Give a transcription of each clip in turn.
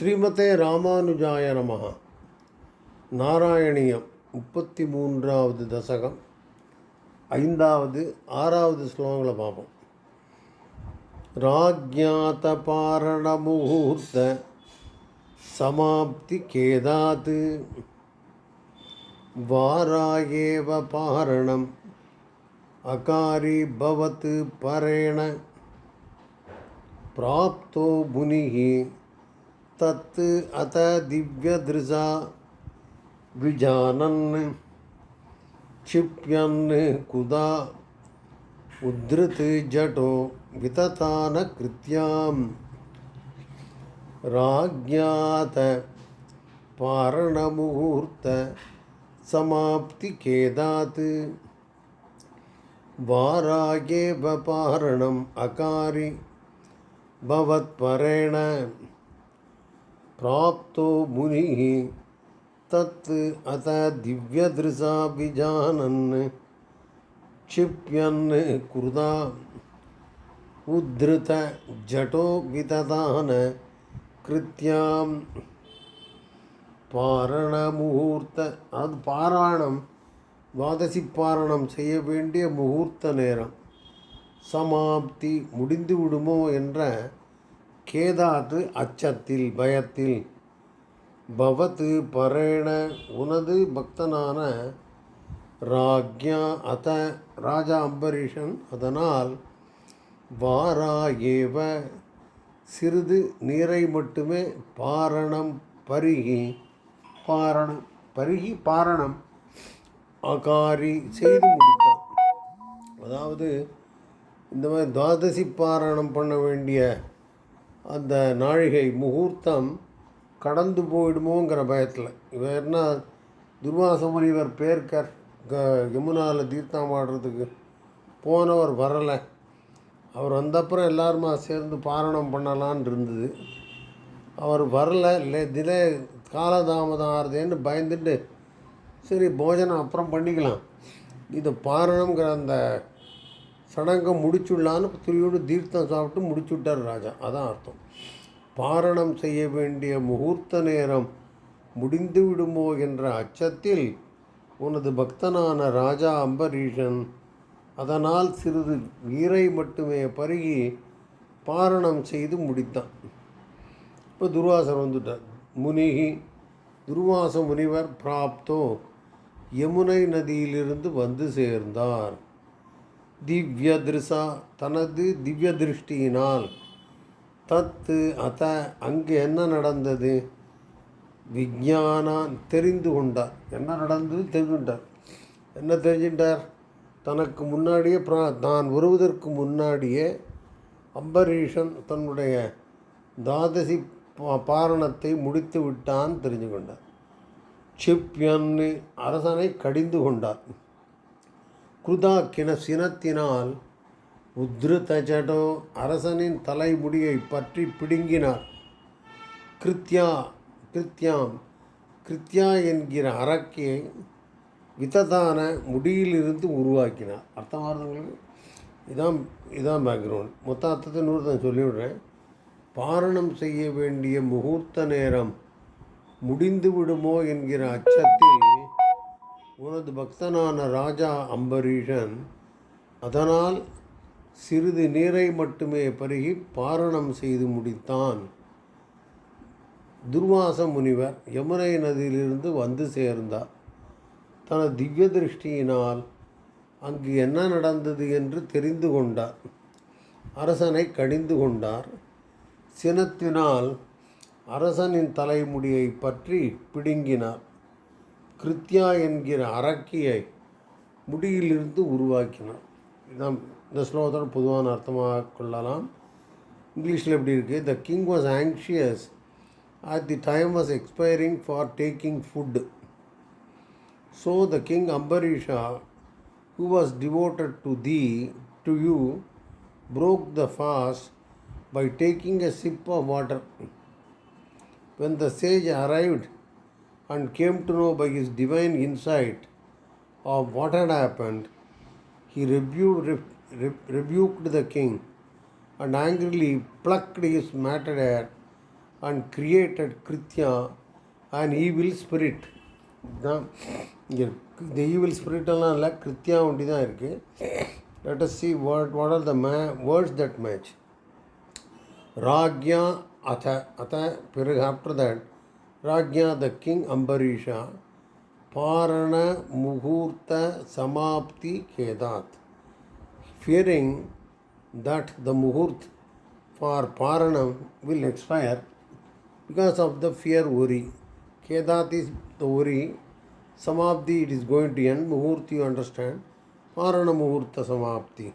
ஸ்ரீமதே ராமானுஜாய நமக நாராயணியம் முப்பத்தி மூன்றாவது தசகம் ஐந்தாவது ஆறாவது ஸ்லோகங்களை பார்ப்போம் ராஜ்ஞாத பாரண முகூர்த்த சமாப்தி கேதாது. வாராயேவ பாரணம் அகாரி பவத்து பரேண. பிராப்தோ முனிகி तत् अत दिव्यदृशा विजानन् क्षिप्यन् कुदा उद्धृत् जटो विततानकृत्यां राज्ञात पारणमुहूर्त समाप्तिखेदात् वारागेव पारणम् अकारि भवत्परेण प्राप्तो मुनिः तत् अत दिव्यदृशा विजानन् क्षिप्यन् कृदा उद्धृत जटो विदधान कृत्यां பாரணமுகூர்த்த அது பாராயணம் துவாதசி பாரணம் செய்ய வேண்டிய முகூர்த்த நேரம் சமாப்தி முடிந்து விடுமோ என்ற கேதாது அச்சத்தில் பயத்தில் பவத்து பரேண உனது பக்தனான ராக்யா அத ராஜா அம்பரீஷன் அதனால் வாரா ஏவ சிறிது நீரை மட்டுமே பாரணம் பருகி பாரணம் பருகி பாரணம் அகாரி செய்து முடித்தார் அதாவது இந்த மாதிரி துவாதசி பாராயணம் பண்ண வேண்டிய அந்த நாழிகை முகூர்த்தம் கடந்து போயிடுமோங்கிற பயத்தில். இவர் என்ன துர்வாச முனிவர் பேர்க்கர் க யமுனாவில் தீர்த்தம் ஆடுறதுக்கு போனவர் வரலை. அவர் வந்தப்புறம் எல்லாருமா சேர்ந்து பாரணம் பண்ணலான் இருந்தது. அவர் வரலை. இல்லை திலே காலதாமதம் ஆறுதேன்னு பயந்துட்டு சரி போஜனம் அப்புறம் பண்ணிக்கலாம். இது பாரணங்கிற அந்த சடங்கம் முடிச்சுடலான்னு துரியோடு தீர்த்தம் சாப்பிட்டு முடிச்சு விட்டார் ராஜா. அதான் அர்த்தம். பாரணம் செய்ய வேண்டிய முகூர்த்த நேரம் முடிந்து விடுமோ என்ற அச்சத்தில் உனது பக்தனான ராஜா அம்பரீஷன் அதனால் சிறிது நீரை மட்டுமே பருகி பாரணம் செய்து முடித்தான். இப்போ துர்வாசர் வந்துட்டார். முனிகி துர்வாச முனிவர் பிராப்தோ யமுனை நதியிலிருந்து வந்து சேர்ந்தார். திவ்ய திருசா தனது திவ்ய திருஷ்டியினால் தத்து அத அங்கு என்ன நடந்தது? விஞ்ஞானா தெரிந்து கொண்டார். என்ன நடந்தது? தெரிஞ்சுட்டார் என்ன தெரிஞ்சுட்டார் தனக்கு முன்னாடியே பிரா தான் வருவதற்கு முன்னாடியே அம்பரீஷன் தன்னுடைய தாதசி பா- பாரணத்தை முடித்து விட்டான் தெரிஞ்சு கொண்டார் சிப்யன்னு அரசனை கடிந்து கொண்டார் குருதாக்கின சினத்தினால் உத்ருதஜடோ அரசனின் தலைமுடியை பற்றி பிடுங்கினார். கிருத்யா கிருத்யாம் கிருத்யா என்கிற அரக்கியை விததான முடியிலிருந்து உருவாக்கினார். அர்த்தமானவங்களுக்கு இதான் இதான் பேக்ரவுண்ட் மொத்த அர்த்தத்தை நூறு தான் சொல்லிவிடுறேன். பாரணம் செய்ய வேண்டிய முகூர்த்த நேரம் முடிந்து விடுமோ என்கிற அச்சத்தில் உனது பக்தனான ராஜா அம்பரீஷன் அதனால் சிறிது நீரை மட்டுமே பருகி பாரணம் செய்து முடித்தான். துர்வாச முனிவர் யமுனை நதியிலிருந்து வந்து சேர்ந்தார். தனது திவ்ய திருஷ்டியினால் அங்கு என்ன நடந்தது என்று தெரிந்து கொண்டார். அரசனை கடிந்து கொண்டார். சினத்தினால் அரசனின் தலைமுடியை பற்றி பிடுங்கினார். கிருத்யா என்கிற அரக்கியை முடியிலிருந்து உருவாக்கினார் இதுதான் இந்த ஸ்லோகத்தோட பொதுவான அர்த்தமாக கொள்ளலாம் இங்கிலீஷில் எப்படி இருக்குது the king was anxious at the time was expiring for taking food so the king Ambarisha who was devoted to the to you broke the fast by taking a sip of water When the sage arrived and came to know by his divine insight of what had happened, he rebuked, re- re, rebuked the king and angrily plucked his matted hair and created Kritya, an evil spirit. தான் இங்கே இந்த evil ஸ்பிரிட்டெல்லாம் இல்லை கிருத்தியா ஒண்டி தான் இருக்குது let us see what what are the may words that match ராக்யா அத அத பிறகு ஆஃப்டர் தட் राज्ञा द किंग अम्बरीशा पारण मुहूर्त समाप्ति केदात फियरिंग दैट द मुहूर्त फॉर पारण will expire because of the fear worry केदात is the worry समाप्ति it is going to end मुहूर्त यू अंडरस्टैंड पारण मुहूर्त समाप्ति।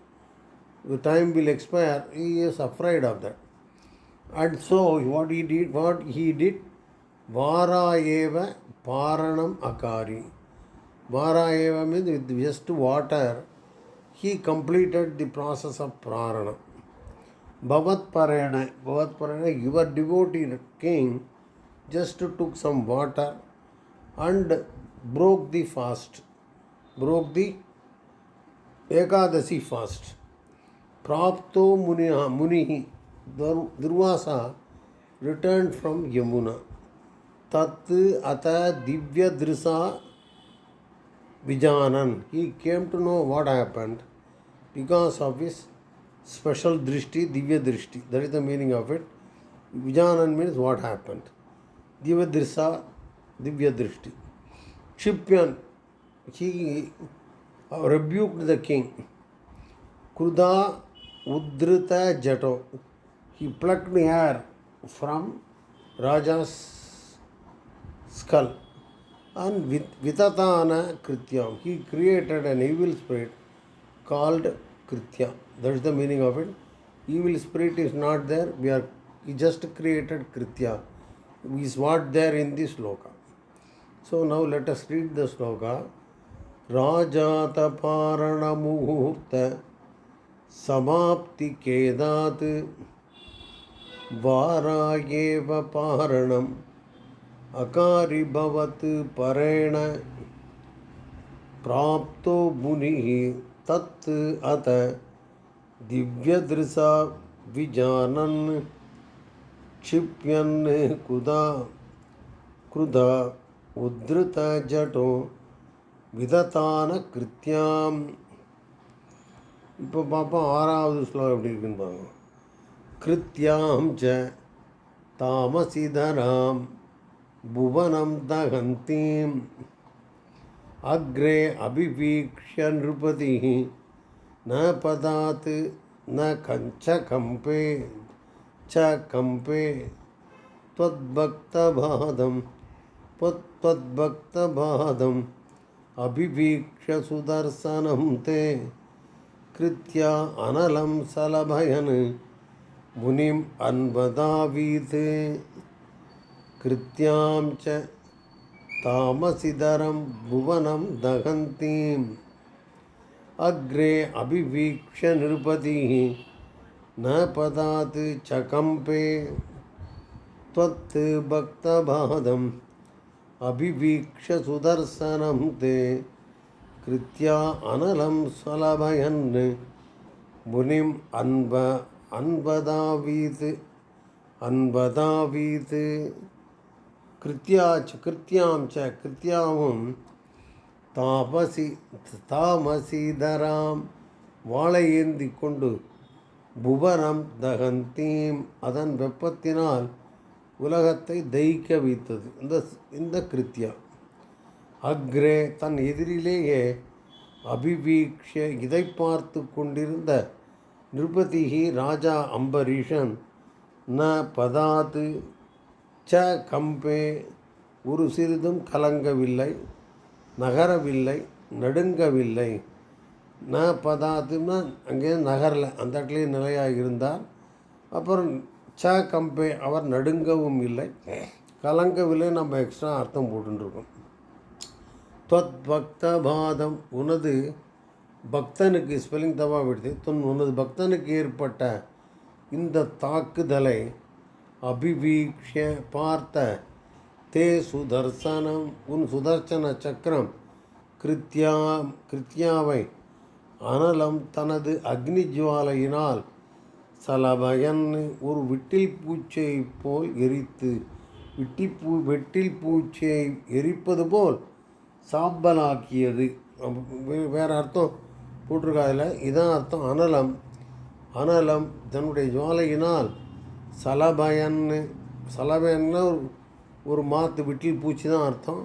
The time will expire he is afraid of that and so what he did what he did வாரா ஏவ பாரணம் அகாரி வாரா ஏவ means with just water he completed the process of பிராரணம் பவத் பரேண பவத் பரேண your devotee king just took some water and broke the fast, broke the Ekadasi fast. Prapto Muniha Munihi Durvasa returned from Yamuna. तत् अत दिव्य दृशा विजानन। He came to know what happened because of this special दृष्टि, दिव्य दृष्टि। That is the meaning of it विजानन means what happened दिव्य दृशा दिव्य दृष्टि। क्षिप्यन ही रेब्यूक्ड द किंग कृदा उद्धत जटो। He plucked hair from raja skull and with vitatana krityam he created an evil spirit called kritya that is the meaning of it evil spirit is not there we are he just created kritya is what there in this sloka so now let us read the sloka samapti kedat वारायेव पारणम् अकारिभवत् परेण प्राप्तो मुनिः तत् अत दिव्यदृशा विजानन् क्षिप्यन् कुदा क्रुधा उद्धृतजटो விதத்தான கிருத்தியாம் இப்போ பார்ப்போம் ஆறாவது ஸ்லோகம் எப்படி இருக்குன்னு பாருங்க கிருத்தியாம் ச தாமசிதராம் भुवनं दहन्तीम् अग्रे अभिवीक्ष्य नृपतिः न पदात् न कञ्चकम्पे च कम्पे त्वद्भक्तबाधं त्वत्त्वद्भक्तबाधम् अभिवीक्ष्य सुदर्शनं ते कृत्या अनलं सलभयन् मुनिम् अन्वदावीते। कृत्यां च तामसिधरं भुवनं दहन्तीम् अग्रे अभिवीक्ष्य नृपतिः न पदात् च कम्पे त्वत् भक्तबाधम् अभिवीक्ष्य सुदर्शनं ते कृत्या अनलं स्वलभयन् मुनिम् अन्व अन्वदावीत् अन्वदावीत् கிருத்தியா கிருத்தியாம் ச கிருத்தியாவும் தாபசி தாமசிதராம் வாழை ஏந்தி கொண்டு புவனம் தகந்தீம். அதன் வெப்பத்தினால் உலகத்தை தயிக்க வைத்தது. இந்த இந்த கிருத்தியா. அக்ரே தன் எதிரிலேயே அபிவீக்ஷ இதை பார்த்து கொண்டிருந்த நிருபதிகி ராஜா அம்பரீஷன் ந பதாது ச கம்பே ஒரு சிறிதும் கலங்கவில்லை நகரவில்லை நடுங்கவில்லை. ந பதாத்துன்னா அங்கே நகரில் அந்த இடத்துலையும் நிலையாக இருந்தார். அப்புறம் ச கம்பே அவர் நடுங்கவும் இல்லை. கலங்கவில்லை நம்ம எக்ஸ்ட்ரா அர்த்தம் போட்டுருக்கோம். தொத் பக்த பாதம் உனது பக்தனுக்கு ஸ்பெல்லிங் தவா விடுது தொன் உனது பக்தனுக்கு ஏற்பட்ட இந்த தாக்குதலை அபிவீக்ஷ பார்த்த தே சுதர்சனம் உன் சுதர்சன சக்கரம் கிருத்யா கிருத்யாவை அனலம் தனது அக்னி ஜுவாலையினால் சலபயன் ஒரு விட்டில் பூச்சியை போல் எரித்து விட்டி பூ வெட்டில் பூச்சியை எரிப்பது போல் சாம்பலாக்கியது. வே- அர்த்தம் போட்டிருக்காதுல இதான் அர்த்தம். அனலம் அனலம் தன்னுடைய ஜுவாலையினால் சலபயன்னு சலபயன்னா ஒரு ஒரு மாத்து விட்டில் பூச்சி தான் அர்த்தம்.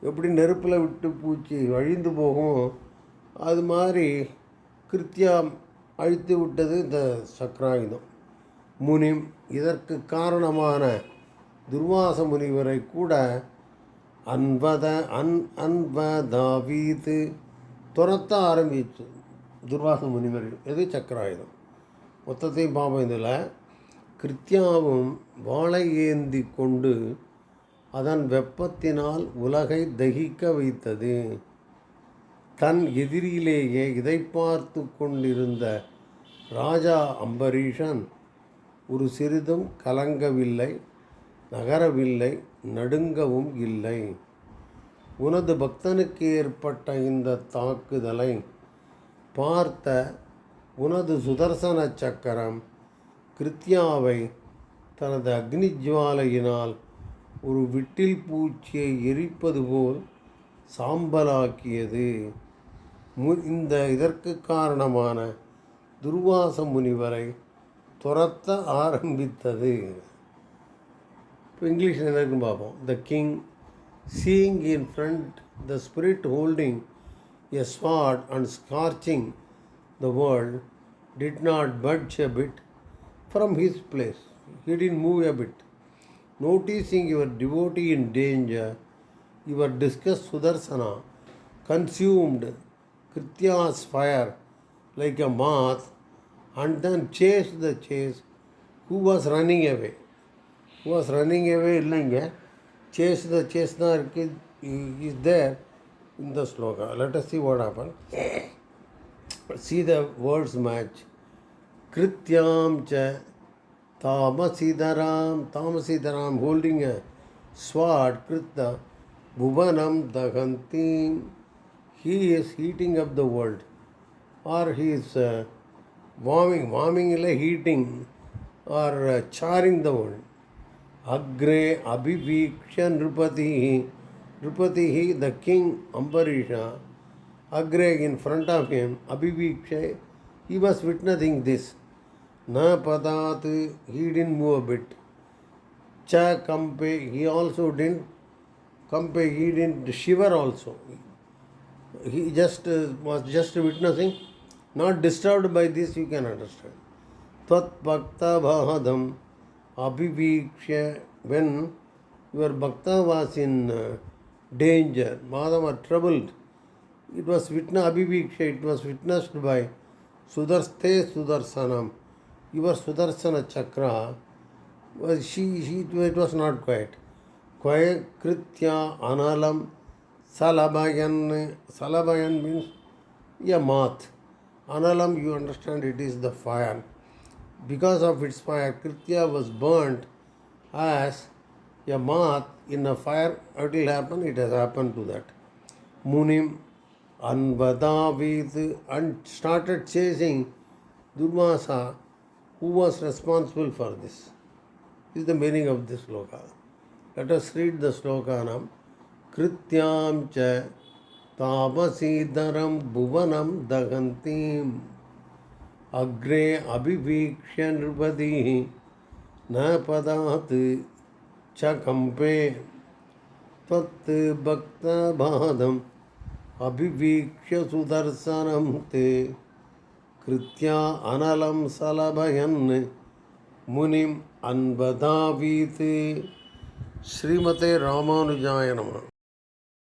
எப்படி நெருப்பில் விட்டு பூச்சி அழிந்து போகும்? அது மாதிரி கிருத்தியா அழித்து விட்டது இந்த சக்கராயுதம். முனிம் இதற்கு காரணமான துர்வாச முனிவரை கூட அன்பத அன் அன்பதாவீது துரத்த ஆரம்பிச்சு துர்வாச முனிவர் எது சக்கராயுதம்? மொத்தத்தையும் பார்ப்போம் இதில். கிருத்யாவும் வாளை ஏந்தி கொண்டு அதன் வெப்பத்தினால் உலகை தகிக்க வைத்தது. தன் எதிரிலேயே இதை பார்த்து கொண்டிருந்த ராஜா அம்பரீஷன் ஒரு சிறிதும் கலங்கவில்லை நகரவில்லை நடுங்கவும் இல்லை. உனது பக்தனுக்கு ஏற்பட்ட இந்த தாக்குதலை பார்த்த உனது சுதர்சன சக்கரம் கிருத்யாவை தனது அக்னி ஜுவாலையினால் ஒரு விட்டில் பூச்சியை எரிப்பது போல் சாம்பலாக்கியது. மு இந்த இதற்கு காரணமான துர்வாச முனிவரை துரத்த ஆரம்பித்தது. இப்போ இங்கிலீஷில் என்ன இருக்குன்னு பார்ப்போம். The king seeing in front the spirit holding a sword and scorching the world did not budge a bit from his place. He didn't move a bit. Noticing your devotee in danger, your discussed Sudarsana consumed Kritya's fire like a moth and then chased the chase who was running away. Who was running away இல்லைங்க chase த chase தான் இருக்கு is there இந்த shloka let us see what happened see the words match கிருத்தியாம் ச தாமசிதராம் தாமசிதராம் holding ஸ்வாட் கிருத்த புவனம் தகந்தீம். He is heating up the world or he is warming வார்மிங்கில் heating or charring the world Agrey அபிவீக்ஷ நிருபதி நிருபதி த கிங் அம்பரீஷா அக்ரே இன் ஃப்ரண்ட் ஆஃப் ஹிம் அபிவீக்ஷ he was witnessing this. Na Padat, he didn't move a bit. Cha Kampe, he also didn't. Kampe, he didn't shiver also. He just uh, was just witnessing, not disturbed by this, you can understand. Tat Bhakta Bhahadam Abhiviksha, when your Bhakta was in uh, danger, madam Madhava troubled, it was witnessed, Abhiviksha, it was witnessed by Sudarste Sudarsanam. Your sudarsana chakra was she, she it was not quiet quiet kritya analam salabayan salabayan means a moth analam you understand it is the fire because of its fire kritya was burnt as a moth in a fire what will happen it has happened to that munim anvadavid and started chasing durvasa who was responsible for this this is the meaning of this sloka let us read the sloka now krityam cha तापसीधरं भुवनं दहन्तीम् अग्रे अभिवीक्ष्य नृपतिः न पदात् च कम्पे त्वत् भक्तबाधम् अभिवीक्ष्य सुदर्शनं ते கிருத்யா அனலம் சலபயன் முனிம் அன்பதாவீத்து ஸ்ரீமதே ராமானுஜாய